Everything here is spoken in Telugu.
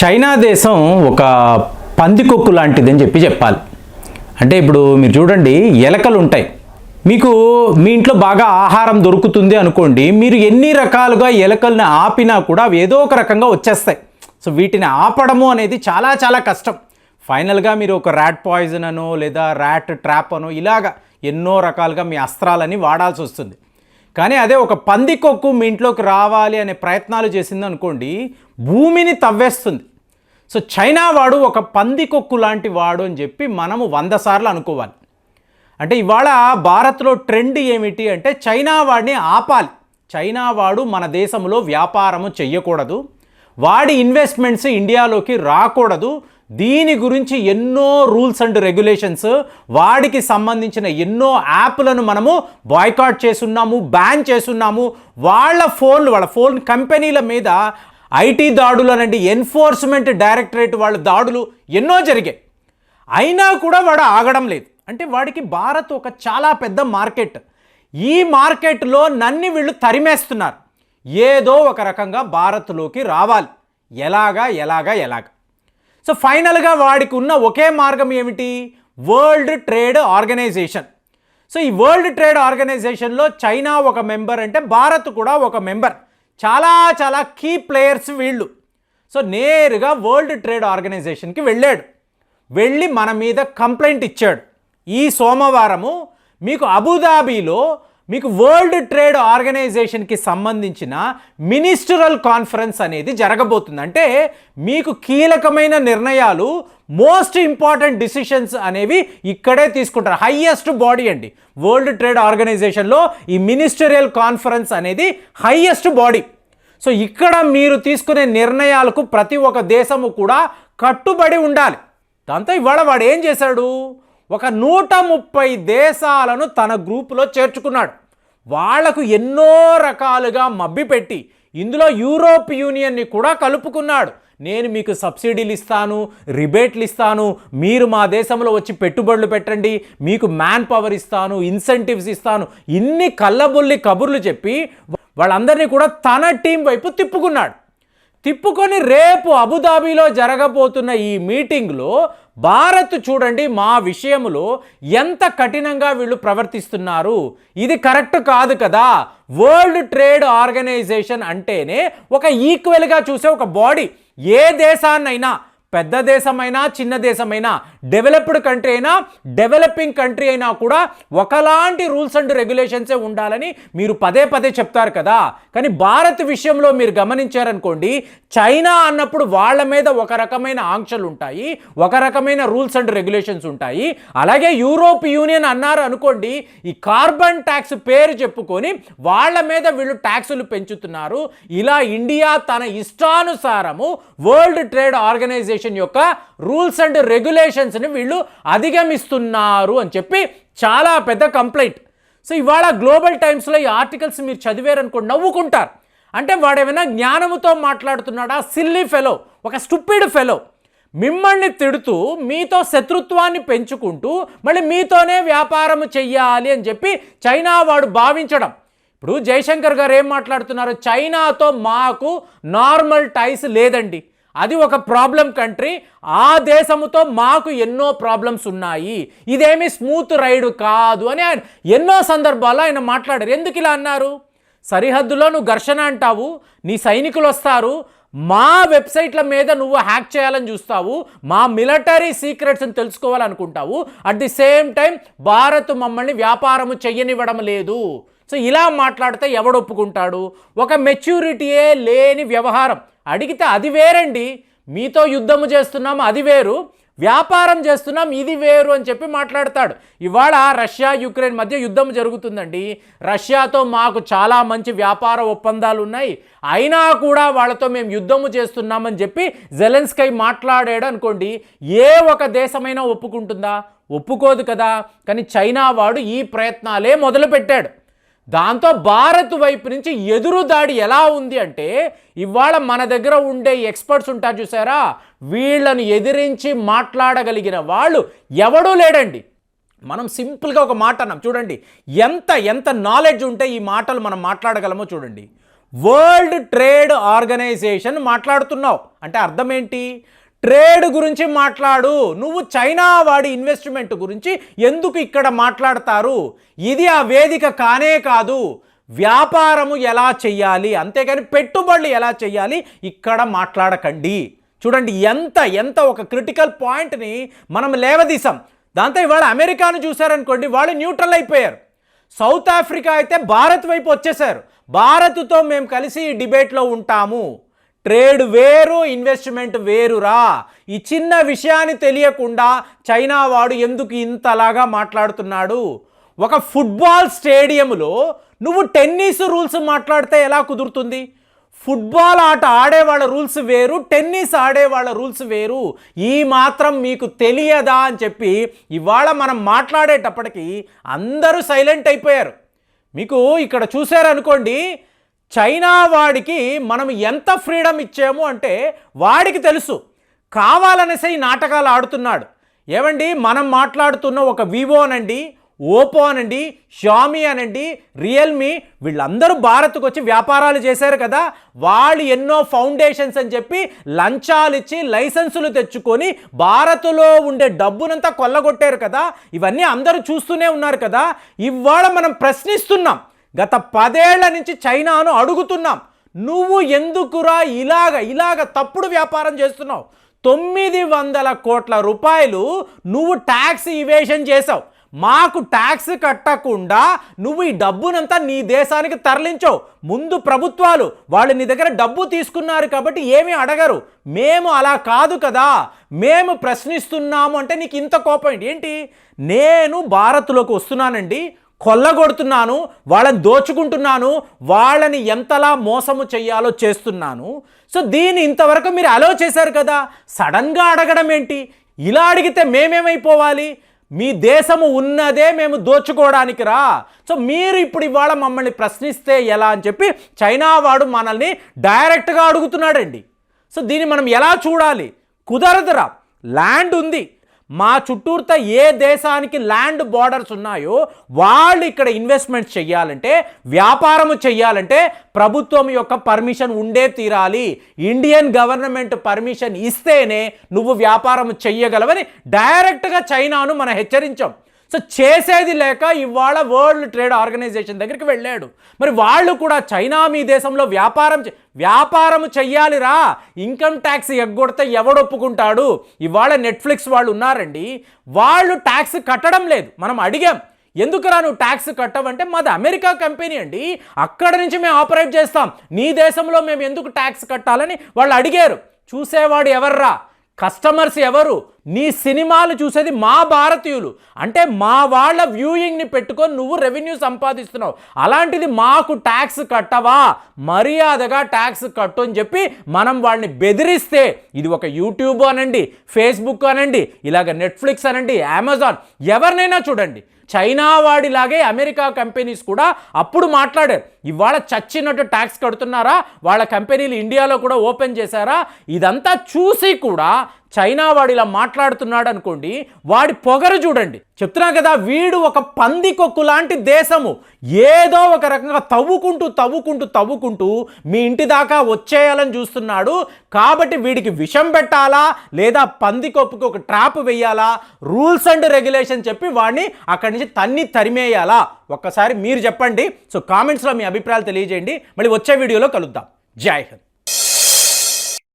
చైనా దేశం ఒక పందికొక్కు లాంటిది అని చెప్పి చెప్పాలి. అంటే ఇప్పుడు మీరు చూడండి ఎలకలు ఉంటాయి మీకు మీ ఇంట్లో బాగా ఆహారం దొరుకుతుంది అనుకోండి మీరు ఎన్ని రకాలుగా ఎలకల్ని ఆపినా కూడా అవి ఏదో ఒక రకంగా వచ్చేస్తాయి. సో వీటిని ఆపడము అనేది చాలా చాలా కష్టం. ఫైనల్గా మీరు ఒక ర్యాట్ పాయిజన్ అనో లేదా ర్యాట్ ట్రాప్ అనో ఇలాగా ఎన్నో రకాలుగా మీ అస్త్రాలని వాడాల్సి వస్తుంది. కానీ అదే ఒక పందికొక్కు మీ ఇంట్లోకి రావాలి అనే ప్రయత్నాలు చేసింది అనుకోండి భూమిని తవ్వేస్తుంది. సో చైనా వాడు ఒక పందికొక్కు లాంటి వాడు అని చెప్పి మనము వంద సార్లు అనుకోవాలి. అంటే ఇవాళ భారత్లో ట్రెండ్ ఏమిటి అంటే చైనా వాడిని ఆపాలి. చైనా వాడు మన దేశంలో వ్యాపారము చెయ్యకూడదు. వాడి ఇన్వెస్ట్మెంట్స్ ఇండియాలోకి రాకూడదు. దీని గురించి ఎన్నో రూల్స్ అండ్ రెగ్యులేషన్స్ వాడికి సంబంధించిన ఎన్నో యాప్లను మనము బాయ్కాట్ చేస్తున్నాము బ్యాన్ చేస్తున్నాము. వాళ్ళ ఫోన్లు వాళ్ళ ఫోన్ కంపెనీల మీద ఐటీ దాడులు అనండి ఎన్ఫోర్స్మెంట్ డైరెక్టరేట్ వాళ్ళ దాడులు ఎన్నో జరిగాయి. అయినా కూడా వాడు ఆగడం లేదు. అంటే వాడికి భారత్ ఒక చాలా పెద్ద మార్కెట్. ఈ మార్కెట్లో నన్ని వీళ్ళు తరిమేస్తున్నారు. ఏదో ఒక రకంగా భారత్లోకి రావాలి. ఎలాగా ఎలాగా ఎలాగా. సో ఫైనల్గా వాడికి ఉన్న ఒకే మార్గం ఏమిటి? వరల్డ్ ట్రేడ్ ఆర్గనైజేషన్ సో ఈ వరల్డ్ ట్రేడ్ ఆర్గనైజేషన్లో చైనా ఒక మెంబర్ అంటే భారత్ కూడా ఒక మెంబర్ చాలా చాలా కీ ప్లేయర్స్ వీళ్ళు. సో నేరుగా వరల్డ్ ట్రేడ్ ఆర్గనైజేషన్కి వెళ్ళాడు. వెళ్ళి మన మీద కంప్లైంట్ ఇచ్చాడు. ఈ సోమవారము మీకు అబుదాబీలో మీకు వరల్డ్ ట్రేడ్ ఆర్గనైజేషన్కి సంబంధించిన మినిస్టరల్ కాన్ఫరెన్స్ అనేది జరగబోతుంది. అంటే మీకు కీలకమైన నిర్ణయాలు మోస్ట్ ఇంపార్టెంట్ డిసిషన్స్ అనేవి ఇక్కడే తీసుకుంటారు. హయ్యెస్ట్ బాడీ అండి. వరల్డ్ ట్రేడ్ ఆర్గనైజేషన్లో ఈ మినిస్టరియల్ కాన్ఫరెన్స్ అనేది హయ్యెస్ట్ బాడీ సో ఇక్కడ మీరు తీసుకునే నిర్ణయాలకు ప్రతి ఒక్క దేశము కూడా కట్టుబడి ఉండాలి. దాంతో ఇవాళ వాడు ఏం చేశాడు? ఒక నూట ముప్పై దేశాలను తన గ్రూపులో చేర్చుకున్నాడు. వాళ్ళకు ఎన్నో రకాలుగా మబ్బిపెట్టి ఇందులో యూరోప్ యూనియన్ని కూడా కలుపుకున్నాడు. నేను మీకు సబ్సిడీలు ఇస్తాను రిబేట్లు ఇస్తాను మీరు మా దేశంలో వచ్చి పెట్టుబడులు పెట్టండి మీకు మ్యాన్ పవర్ ఇస్తాను ఇన్సెంటివ్స్ ఇస్తాను ఇన్ని కళ్ళబొల్లి కబుర్లు చెప్పి వాళ్ళందరినీ కూడా తన టీం వైపు తిప్పుకున్నాడు. తిప్పుకొని రేపు అబుదాబీలో జరగబోతున్న ఈ మీటింగ్లో భారత్ చూడండి మా విషయంలో ఎంత కఠినంగా వీళ్ళు ప్రవర్తిస్తున్నారు. ఇది కరెక్ట్ కాదు కదా? వరల్డ్ ట్రేడ్ ఆర్గనైజేషన్ అంటేనే ఒక ఈక్వల్గా చూసే ఒక బాడీ. ఏ దేశాన్నైనా పెద్ద దేశమైనా చిన్న దేశమైనా డెవలప్డ్ కంట్రీ అయినా డెవలపింగ్ కంట్రీ అయినా కూడా ఒకలాంటి రూల్స్ అండ్ రెగ్యులేషన్సే ఉండాలని మీరు పదే పదే చెప్తారు కదా. కానీ భారత్ విషయంలో మీరు గమనించారనుకోండి చైనా అన్నప్పుడు వాళ్ళ మీద ఒక రకమైన ఆంక్షలు ఉంటాయి ఒక రకమైన రూల్స్ అండ్ రెగ్యులేషన్స్ ఉంటాయి. అలాగే యూరోప్ యూనియన్ అన్నారు అనుకోండి ఈ కార్బన్ ట్యాక్స్ పేరు చెప్పుకొని వాళ్ళ మీద వీళ్ళు ట్యాక్సులు పెంచుతున్నారు. ఇలా ఇండియా తన ఇష్టానుసారము వరల్డ్ ట్రేడ్ ఆర్గనైజేషన్ యొక్క రూల్స్ అండ్ రెగ్యులేషన్స్ని వీళ్ళు అధిగమిస్తున్నారు అని చెప్పి చాలా పెద్ద కంప్లైంట్ సో ఇవాళ గ్లోబల్ టైమ్స్లో ఈ ఆర్టికల్స్ మీరు చదివారనుకోండి నవ్వుకుంటారు. అంటే వాడేమైనా జ్ఞానముతో మాట్లాడుతున్నాడా? సిల్లీ ఫెలో ఒక స్టూపిడ్ ఫెలో మిమ్మల్ని తిడుతూ మీతో శత్రుత్వాన్ని పెంచుకుంటూ మళ్ళీ మీతోనే వ్యాపారం చెయ్యాలి అని చెప్పి చైనా వాడు భావించడం. ఇప్పుడు జయశంకర్ గారు ఏం మాట్లాడుతున్నారు? చైనాతో మాకు నార్మల్ టైస్ లేదండి. అది ఒక ప్రాబ్లం కంట్రీ ఆ దేశముతో మాకు ఎన్నో ప్రాబ్లమ్స్ ఉన్నాయి. ఇదేమి స్మూత్ రైడ్ కాదు అని ఆయన ఎన్నో సందర్భాల్లో ఆయన మాట్లాడారు. ఎందుకు ఇలా అన్నారు? సరిహద్దులో నువ్వు ఘర్షణ అంటావు నీ సైనికులు వస్తారు మా వెబ్సైట్ల మీద నువ్వు హ్యాక్ చేయాలని చూస్తావు మా మిలిటరీ సీక్రెట్స్ని తెలుసుకోవాలనుకుంటావు at the same time Bharat మమ్మల్ని వ్యాపారము చెయ్యనివ్వడం లేదు. సో ఇలా మాట్లాడితే ఎవడు ఒప్పుకుంటాడు? ఒక మెచ్యూరిటీయే లేని వ్యవహారం. అడిగితే అది వేరండి. మీతో యుద్ధము చేస్తున్నాము అది వేరు. వ్యాపారం చేస్తున్నాం ఇది వేరు అని చెప్పి మాట్లాడతాడు. ఇవాళ రష్యా యుక్రెయిన్ మధ్య యుద్ధం జరుగుతుందండి. రష్యాతో మాకు చాలా మంచి వ్యాపార ఒప్పందాలు ఉన్నాయి. అయినా కూడా వాళ్ళతో మేము యుద్ధము చేస్తున్నామని చెప్పి జెలెన్స్కై మాట్లాడాడు అనుకోండి ఏ ఒక దేశమైనా ఒప్పుకుంటుందా? ఒప్పుకోదు కదా. కానీ చైనా వాడు ఈ ప్రయత్నాలే మొదలుపెట్టాడు. దాంతో భారత్ వైపు నుంచి ఎదురు దాడి ఎలా ఉంది అంటే ఇవాళ మన దగ్గర ఉండే ఎక్స్పర్ట్స్ ఉంటారు చూసారా? వీళ్ళను ఎదిరించి మాట్లాడగలిగిన వాళ్ళు ఎవడూ లేడండి. మనం సింపుల్గా ఒక మాట అన్నాం. చూడండి ఎంత ఎంత నాలెడ్జ్ ఉంటే ఈ మాటలు మనం మాట్లాడగలమో చూడండి. వరల్డ్ ట్రేడ్ ఆర్గనైజేషన్ మాట్లాడుతున్నావు. అంటే అర్థం ఏంటి? ట్రేడ్ గురించి మాట్లాడు. నువ్వు చైనా వాడి ఇన్వెస్ట్మెంట్ గురించి ఎందుకు ఇక్కడ మాట్లాడతారు? ఇది ఆ వేదిక కానే కాదు. వ్యాపారము ఎలా చెయ్యాలి? అంతేగాని పెట్టుబడులు ఎలా చెయ్యాలి? ఇక్కడ మాట్లాడకండి. చూడండి ఎంత ఎంత ఒక క్రిటికల్ పాయింట్ని మనం లేవదీసాం దాంతో ఇవాళ అమెరికాను చూశారనుకోండి వాళ్ళు న్యూట్రల్ అయిపోయారు. సౌత్ ఆఫ్రికా అయితే భారత్ వైపు వచ్చేసారు భారత్తో మేము కలిసి ఈ డిబేట్లో ఉంటాము. ట్రేడ్ వేరు ఇన్వెస్ట్మెంట్ వేరురా. ఈ చిన్న విషయాన్ని తెలియకుండా చైనా వాడు ఎందుకు ఇంతలాగా మాట్లాడుతున్నాడు? ఒక ఫుట్బాల్ స్టేడియంలో నువ్వు టెన్నిస్ రూల్స్ మాట్లాడితే ఎలా కుదురుతుంది? ఫుట్బాల్ ఆట ఆడేవాళ్ళ రూల్స్ వేరు టెన్నిస్ ఆడేవాళ్ళ రూల్స్ వేరు. ఈ మాత్రం మీకు తెలియదా అని చెప్పి ఇవాళ మనం మాట్లాడేటప్పటికి అందరూ సైలెంట్ అయిపోయారు. మీకు ఇక్కడ చూశారనుకోండి చైనా వాడికి మనం ఎంత ఫ్రీడమ్ ఇచ్చాము అంటే వాడికి తెలుసు. కావాలనేసే ఈ నాటకాలు ఆడుతున్నాడు. ఏమండి మనం మాట్లాడుతున్న ఒక వివో అనండి ఓపో అనండి షామీ అనండి రియల్మీ వీళ్ళందరూ భారత్కు వచ్చి వ్యాపారాలు చేశారు కదా. వాళ్ళు ఎన్నో ఫౌండేషన్స్ అని చెప్పి లంచాలు ఇచ్చి లైసెన్సులు తెచ్చుకొని భారత్లో ఉండే డబ్బునంతా కొల్లగొట్టారు కదా. ఇవన్నీ అందరూ చూస్తూనే ఉన్నారు కదా. ఇవాళ మనం ప్రశ్నిస్తున్నాం. గత పదేళ్ళ నుంచి చైనాను అడుగుతున్నాం. నువ్వు ఎందుకురా ఇలాగ ఇలాగ తప్పుడు వ్యాపారం చేస్తున్నావు? తొమ్మిది వందల కోట్ల రూపాయలు నువ్వు ట్యాక్స్ ఇవేషన్ చేసావు. మాకు ట్యాక్స్ కట్టకుండా నువ్వు ఈ డబ్బునంతా నీ దేశానికి తరలించావు. ముందు ప్రభుత్వాలు వాళ్ళు నీ దగ్గర డబ్బు తీసుకున్నారు కాబట్టి ఏమీ అడగరు. మేము అలా కాదు కదా. మేము ప్రశ్నిస్తున్నాము అంటే నీకు ఇంత కోపం ఏంటి? నేను భారత్లోకి వస్తున్నానండి. కొల్లగొడుతున్నాను వాళ్ళని దోచుకుంటున్నాను వాళ్ళని ఎంతలా మోసము చేయాలో చేస్తున్నాను. సో దీన్ని ఇంతవరకు మీరు అలో చేశారు కదా సడన్గా అడగడం ఏంటి? ఇలా అడిగితే మేమేమైపోవాలి? మీ దేశము ఉన్నదే మేము దోచుకోవడానికి రా. సో మీరు ఇప్పుడు ఇవాళ మమ్మల్ని ప్రశ్నిస్తే ఎలా అని చెప్పి చైనా వాడు మనల్ని డైరెక్ట్గా అడుగుతున్నాడండి. సో దీన్ని మనం ఎలా చూడాలి? కుదరదురా. ల్యాండ్ ఉంది. మా చుట్టూర్త ఏ దేశానికి ల్యాండ్ బార్డర్స్ ఉన్నాయో వాళ్ళు ఇక్కడ ఇన్వెస్ట్మెంట్ చెయ్యాలంటే వ్యాపారము చెయ్యాలంటే ప్రభుత్వం యొక్క పర్మిషన్ ఉండే తీరాలి. ఇండియన్ గవర్నమెంట్ పర్మిషన్ ఇస్తేనే నువ్వు వ్యాపారం చెయ్యగలవని డైరెక్ట్గా చైనాను మనం హెచ్చరించాం. సో చేసేది లేక ఇవాళ వరల్డ్ ట్రేడ్ ఆర్గనైజేషన్ దగ్గరికి వెళ్ళాడు. మరి వాళ్ళు కూడా చైనా మీ దేశంలో వ్యాపారం చే- వ్యాపారం చెయ్యాలిరా. ఇన్కమ్ ట్యాక్స్ ఎగ్గొడితే ఎవడు ఒప్పుకుంటాడు? ఇవాళ నెట్ఫ్లిక్స్ వాళ్ళు ఉన్నారండి. వాళ్ళు ట్యాక్స్ కట్టడం లేదు. మనం అడిగాం. ఎందుకురా నువ్వు ట్యాక్స్ కట్టవంటే మాది అమెరికా కంపెనీ అండి. అక్కడ నుంచి మేము ఆపరేట్ చేస్తాం. నీ దేశంలో మేము ఎందుకు ట్యాక్స్ కట్టాలని వాళ్ళు అడిగారు. చూసేవాడు ఎవర్రా? కస్టమర్స్ ఎవరు? నీ సినిమాలు చూసేది మా భారతీయులు. అంటే మా వాళ్ళ వ్యూయింగ్ని పెట్టుకొని నువ్వు రెవెన్యూ సంపాదిస్తున్నావు. అలాంటిది మాకు ట్యాక్స్ కట్టవా? మర్యాదగా ట్యాక్స్ కట్టు అని చెప్పి మనం వాళ్ళని బెదిరిస్తే ఇది ఒక యూట్యూబ్ అనండి ఫేస్బుక్ అనండి ఇలాగ నెట్ఫ్లిక్స్ అనండి అమెజాన్ ఎవరినైనా చూడండి. చైనా వాడిలాగే అమెరికా కంపెనీస్ కూడా అప్పుడు మాట్లాడారు. ఇవాళ చచ్చినట్టు ట్యాక్స్ కడుతున్నారా? వాళ్ళ కంపెనీలు ఇండియాలో కూడా ఓపెన్ చేశారా? ఇదంతా చూసి కూడా చైనా వాడు ఇలా మాట్లాడుతున్నాడు అనుకోండి వాడి పొగరు చూడండి. చెప్తున్నా కదా వీడు ఒక పందికొక్కు లాంటి దేశము. ఏదో ఒక రకంగా తవ్వుకుంటూ తవ్వుకుంటూ తవ్వుకుంటూ మీ ఇంటి దాకా వచ్చేయాలని చూస్తున్నాడు. కాబట్టి వీడికి విషం పెట్టాలా లేదా పందికొప్పుకి ఒక ట్రాప్ వేయాలా రూల్స్ అండ్ రెగ్యులేషన్ చెప్పి వాడిని అక్కడి నుంచి తన్ని తరిమేయాలా? ఒక్కసారి మీరు చెప్పండి. సో కామెంట్స్లో మీ అభిప్రాయాలు తెలియజేయండి. మళ్ళీ వచ్చే వీడియోలో కలుద్దాం. జై హింద్.